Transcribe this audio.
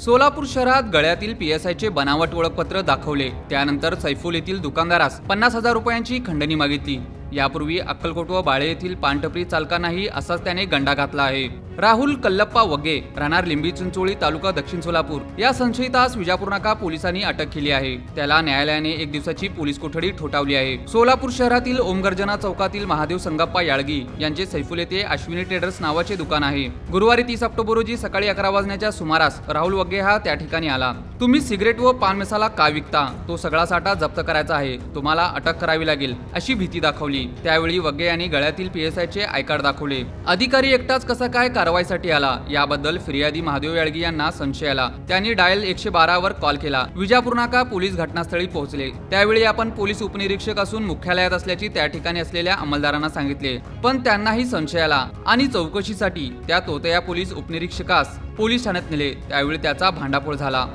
सोलापूर शहरात गळ्यातील पीएसआयचे बनावट ओळखपत्र दाखवले. त्यानंतर सैफुल येथील दुकानदारास पन्नास हजार रुपयांची खंडणी मागितली. यापूर्वी अक्कलकोट व बाळे येथील पानटपरी चालकांनाही असाच त्याने गंडा घातला आहे. राहुल कल्लप्पा वगे राहणार लिंबी चिंचोळी तालुका दक्षिण सोलापूर. या संशयितास विजापूर नाका पोलिसांनी अटक केली आहे. त्याला न्यायालयाने एक दिवसाची पोलीस कोठडी ठोठावली आहे. सोलापूर शहरातील ओमगर्जना चौकातील महादेव संगप्पा याळगी यांचे सैफुल येथे अश्विनी ट्रेडर्स नावाचे दुकान आहे. गुरुवारी तीस ऑक्टोबर रोजी सकाळी अकरा वाजण्याच्या सुमारास राहुल वगे हा त्या ठिकाणी आला. तुम्ही सिगरेट व पान मसाला का विकता? तो सगळा साठा जप्त करायचा आहे. तुम्हाला अटक करावी लागेल अशी भीती दाखवली. त्यावेळी वगे यांनी गळ्यातील पीएसआयचे आय कार्ड दाखवले. अधिकारी एकटाच कसा काय कारवाईसाठी आला. याबद्दल फिर्यादी महादेव याळगी यांना संशय आला. त्यांनी डायल एकशे बारा वर कॉल केला. विजापूर नाका पोलीस घटनास्थळी पोहोचले. त्यावेळी आपण पोलीस उपनिरीक्षक असून मुख्यालयात असल्याची त्या ठिकाणी असलेल्या अंमलदारांना सांगितले. पण त्यांनाही संशय आला. आणि चौकशीसाठी त्या तोतया पोलीस उपनिरीक्षकास पोलीस ठाण्यात नेले. त्यावेळी त्याचा भांडाफोड झाला.